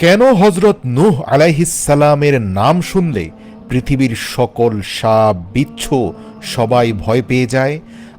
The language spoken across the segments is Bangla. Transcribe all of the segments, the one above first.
কেন হজরত নূহ আলাইহিসালামের নাম শুনলে পৃথিবীর সকল সাপ বিচ্ছ সবাই ভয় পেয়ে যায়?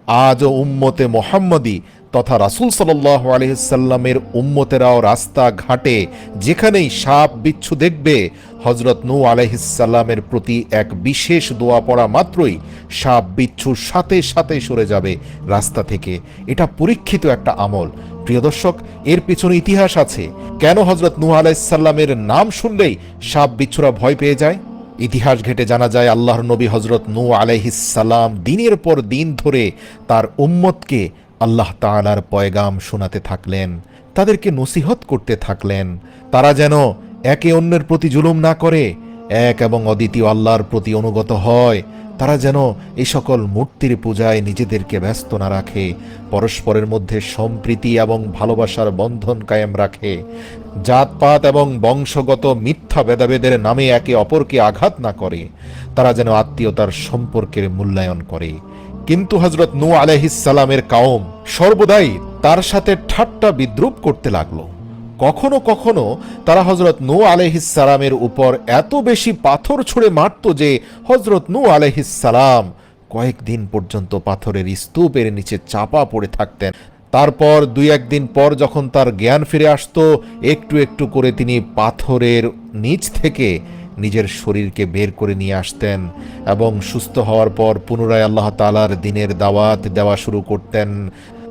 আজও উম্মতে মোহাম্মদী তথা রাসূল সাল্লাহ আলহিসাল্লামের উম্মতেরাও রাস্তা ঘাটে যেখানেই সাপ বিচ্ছু দেখবে হজরত নূ আলহিসাল্লামের প্রতি এক বিশেষ দোয়া পড়া মাত্রই সাপ বিচ্ছু সাথে সাথে সরে যাবে রাস্তা থেকে। এটা পরীক্ষিত একটা আমল। প্রিয় দর্শক, এর পিছনে ইতিহাস আছে। কেন হজরত নূহ আলাইসাল্লামের নাম শুনলেই সাপ বিচ্ছুরা ভয় পেয়ে যায়? ইতিহাস ঘেটে জানা যায়, আল্লাহর নবী হজরত নু আলাইহিসাল্লাম দিনের পর দিন ধরে তার উম্মতকে আল্লাহ তালার পয়গাম শোনাতে থাকলেন, তাদেরকে নসিহত করতে থাকলেন। তারা যেন একে অন্যের প্রতি জুলুম না করে, এক এবং অদ্বিতীয় আল্লাহর প্রতি অনুগত হয়। তারা যেন এই সকল মূর্তির পূজায় নিজেদেরকে ব্যস্ত না রাখে, পরস্পরের মধ্যে সম্প্রীতি এবং ভালোবাসার বন্ধন কায়েম রাখে। জাতপাত এবং বংশগত মিথ্যা ভেদাভেদের নামে একে অপরকে আঘাত না করে, তারা যেন আত্মীয়তার সম্পর্কের মূল্যায়ন করে। কিন্তু হজরত নু আলহিসালামের কাউম সর্বদাই তার সাথে ঠাট্টা বিদ্রুপ করতে লাগল। কখনো কখনো তারা হজরত নু আলহিসালামের উপর এত বেশি পাথর ছুঁড়ে মারত যে হজরত নু আলহিসালাম কয়েকদিন পর্যন্ত পাথরের স্তূপের নিচে চাপা পড়ে থাকতেন। তারপর দুই একদিন পর যখন তার জ্ঞান ফিরে আসতো, একটু একটু করে তিনি পাথরের নিচ থেকে নিজের শরীরকে বের করে নিয়ে আসতেন এবং সুস্থ হওয়ার পর পুনরায় আল্লাহ তালার দিনের দাওয়াত দেওয়া শুরু করতেন।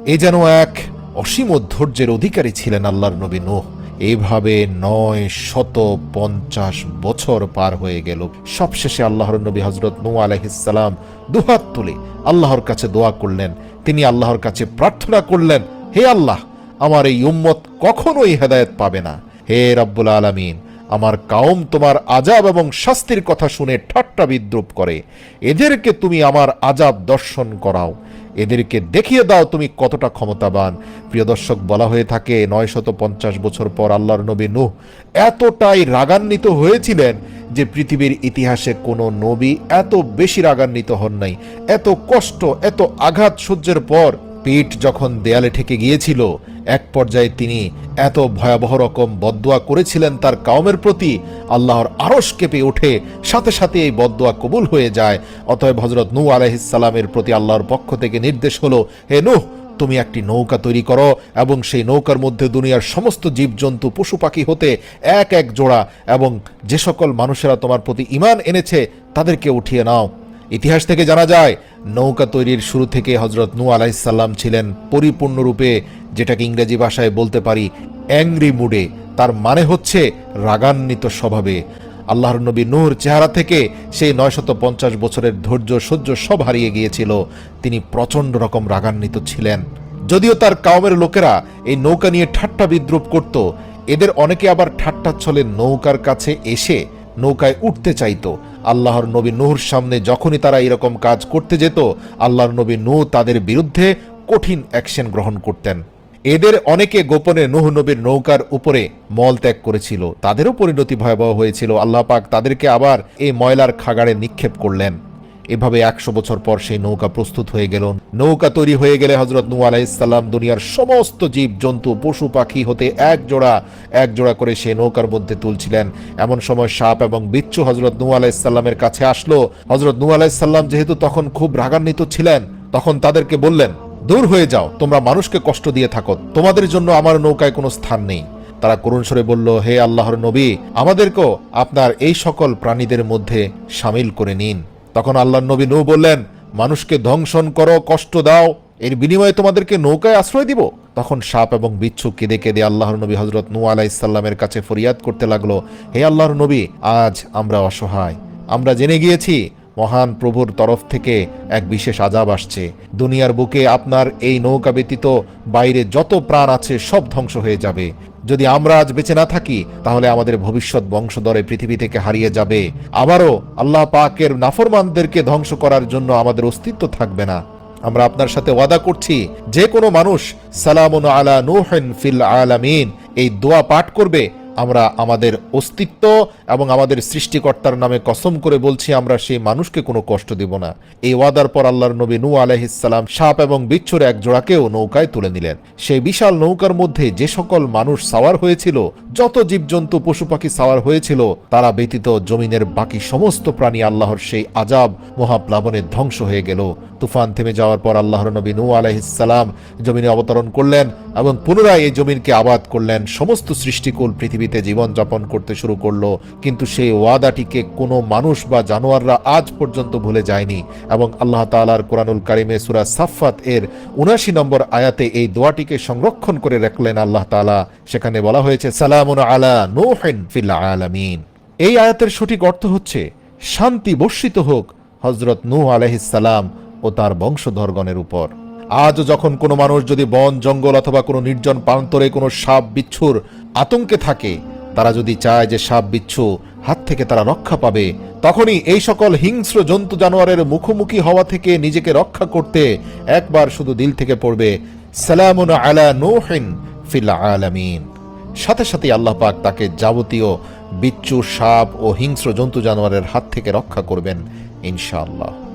এ যেন এক অসীম ধৈর্যের অধিকারী ছিলেন আল্লাহর নবী নোহ। এভাবে নয় শত পঞ্চাশ বছর পার হয়ে গেল। সবশেষে আল্লাহর নবী হজরত নু আলহিসাল্লাম দুহাত তুলে আল্লাহর কাছে দোয়া করলেন। তিনি আল্লাহর কাছে প্রার্থনা করলেন, হে আল্লাহ, আমার এই উম্মত কখনোই হেদায়ত পাবে না। হে রব্বুল আলমিন আমার কাউম তোমার আজাব এবং শাস্তির কথা শুনে ঠাট্টা বিদ্রুপ করে। এদেরকে তুমি আমার আজাব দর্শন করাও। এদেরকে দেখিয়ে দাও তুমি কতটা ক্ষমতাবান। প্রিয় দর্শক, বলা হয়ে থাকে নয় শত পঞ্চাশ বছর পর আল্লাহর নবী নূহ এতটাই রাগান্বিত হয়েছিলেন যে পৃথিবীর ইতিহাসে কোনো নবী এত বেশি রাগান্বিত হন নাই। এত কষ্ট, এত আঘাত সহ্যের পর পেট যখন দেয়ালে ঠেকে গিয়েছিল এক পর্যায়ে তিনি এত ভয়াবহ রকম বদদোয়া করেছিলেন তার কাউমের প্রতি, আল্লাহর আরশ কেঁপে ওঠে, সাথে সাথে এই বদদোয়া কবুল হয়ে যায়। অতএব হজরত নূ আলাইহিসালামের প্রতি আল্লাহর পক্ষ থেকে নির্দেশ হলো, হে নূহ, তুমি একটি নৌকা তৈরি করো এবং সেই নৌকার মধ্যে দুনিয়ার সমস্ত জীবজন্তু, পশু পাখি হতে এক এক জোড়া এবং যে সকল মানুষেরা তোমার প্রতি ইমান এনেছে, তাদেরকে উঠিয়ে নাও। ইতিহাস থেকে জানা যায় নৌকা তৈরির শুরু থেকে হজরত নু আলাইসাল্লাম ছিলেন পরিপূর্ণরূপে, যেটাকে ইংরেজি ভাষায় বলতে পারি অ্যাংরি মুডে তার মানে হচ্ছে রাগান্বিত স্বভাবে। আল্লাহর নবী নূর চেহারা থেকে সেই নয়শত পঞ্চাশ বছরের ধৈর্য সহ্য সব হারিয়ে গিয়েছিল। তিনি প্রচণ্ড রকম রাগান্বিত ছিলেন। যদিও তার কাউমের লোকেরা এই নৌকা নিয়ে ঠাট্টা বিদ্রুপ করত, এদের অনেকে আবার ঠাট্টা ছলে নৌকার কাছে এসে নৌকায় উঠতে চাইতো। আল্লাহর নবী নূহর সামনে যখনই তারা এরকম কাজ করতে যেত, আল্লাহর নবী নূহ তাদের বিরুদ্ধে কঠিন অ্যাকশন গ্রহণ করতেন। এদের অনেকে গোপনে নুহ নবীর নৌকার উপরে মল ত্যাগ করেছিল। তাদেরও পরিণতি ভয়াবহ হয়েছিল। আল্লাহ পাক তাদেরকে আবার এই ময়লার খাগাড়ে নিক্ষেপ করলেন। এভাবে একশো বছর পর সেই নৌকা প্রস্তুত হয়ে গেল। নৌকা তৈরি হয়ে গেলে হজরত নু আলাইসাল্লাম দুনিয়ার সমস্ত জীব জন্তু পশু, পাখি হতে এক জোড়া এক জোড়া করে সেই নৌকার মধ্যে তুলছিলেন। এমন সময় সাপ এবং বিচ্ছু হজরত নু আলাইসাল্লামের কাছে আসলো। হজরত নু আলাইসাল্লাম যেহেতু তখন খুব রাগান্বিত ছিলেন, তখন তাদেরকে বললেন, দূর হয়ে যাও, তোমরা মানুষকে কষ্ট দিয়ে থাকো। তোমাদের জন্য আমার নৌকায় কোনো স্থান নেই। তারা করুণ স্বরে বলল, হে আল্লাহর নবী, আমাদেরকেও আপনার এই সকল প্রাণীদের মধ্যে সামিল করে নিন। তখন আল্লাহর নবী নৌ বললেন, মানুষকে ধ্বংসন করো, কষ্ট দাও, এর বিনিময়ে তোমাদেরকে নৌকায় আশ্রয় দিব। তখন সাপ এবং বিচ্ছু কেঁদে কেঁদে আল্লাহর নবী হজরত নু আলাহ ইসাল্লামের কাছে ফরিয়াদ করতে লাগল, হে আল্লাহর নবী, আজ আমরা অসহায়। আমরা জেনে গিয়েছি, মহান প্রভুর তরফ থেকে এক বিশেষ আজাব আসছে। দুনিয়ার বুকে আপনার এই নৌকা ব্যতীত বাইরে যত প্রাণ আছে সব ধ্বংস হয়ে যাবে। যদি আমরা আজ বেঁচে না থাকি, তাহলে আমাদের ভবিষ্যৎ বংশধরে পৃথিবী থেকে হারিয়ে যাবে। আবারও আল্লাহ পাকের নাফরমানদেরকে ধ্বংস করার জন্য আমাদের অস্তিত্ব থাকবে না। আমরা আপনার সাথে ওয়াদা করছি, যে কোনো মানুষ সালামুন আলা নুহেন ফিল আলামিন, এই দোয়া পাঠ করবে আমরা আমাদের অস্তিত্ব এবং আমাদের সৃষ্টিকর্তার নামে কসম করে বলছি, আমরা সেই মানুষকে কোনো কষ্ট দিব না। এই ওয়াদার পর আল্লাহর নবী নূ আলাইহিসসালাম সাপ এবং বিচ্ছুর এক জোড়াকেও নৌকায় তুলে নিলেন। সেই বিশাল নৌকার মধ্যে যে সকল মানুষ সাওয়ার হয়েছিল, যত জীবজন্তু, পশু পাখি সাওয়ার হয়েছিল, তারা ব্যতীত জমিনের বাকি সমস্ত প্রাণী আল্লাহর সেই আজাব মহাপ্লাবনে ধ্বংস হয়ে গেল। তুফান থেমে যাওয়ার পর আল্লাহর নবী নূ আলাইহিসসালাম জমিনে অবতরণ করলেন। এবং পুনরায় এই জমিনকে আবাদ করলেন। সমস্ত সৃষ্টিকুল পৃথিবীতে জীবন যাপন করতে শুরু করল, কিন্তু সেই ওয়াদাটিকে কোনো মানুষ বা জানোয়াররা আজ পর্যন্ত ভুলে যায়নি। এবং আল্লাহ তাআলার কোরআনুল কারিমে সূরা সাফাত এর উনাশি নম্বর আয়াতে এই দোয়াটিকে সংরক্ষণ করে রাখলেন আল্লাহ তাআলা। সেখানে বলা হয়েছে, সালামুন আলা নূহিন আলামিন। এই আয়াতের সঠিক অর্থ হচ্ছে, শান্তি বর্ষিত হোক হজরত নূহ আলাইহিসসালাম ও তার বংশধরগণের উপর। আজও যখন কোনো মানুষ যদি বন, জঙ্গল অথবা কোনো নির্জন প্রান্তরে কোনো সাপ, বিচ্ছুর আতঙ্কে থাকে, তারা যদি চায় যে সাপ, বিচ্ছু হাত থেকে তারা রক্ষা পাবে, তখনই এই সকল হিংস্র জন্তু জানোয়ারের মুখোমুখি হওয়া থেকে নিজেকে রক্ষা করতে একবার শুধু দিল থেকে পড়বে, সালামুন আলা নূহিন ফিল আলামিন। সাথে সাথে আল্লাহ পাক তাকে যাবতীয় বিচ্ছু, সাপ ও হিংস্র জন্তু জানোয়ারের হাত থেকে রক্ষা করবেন, ইনশাআল্লাহ।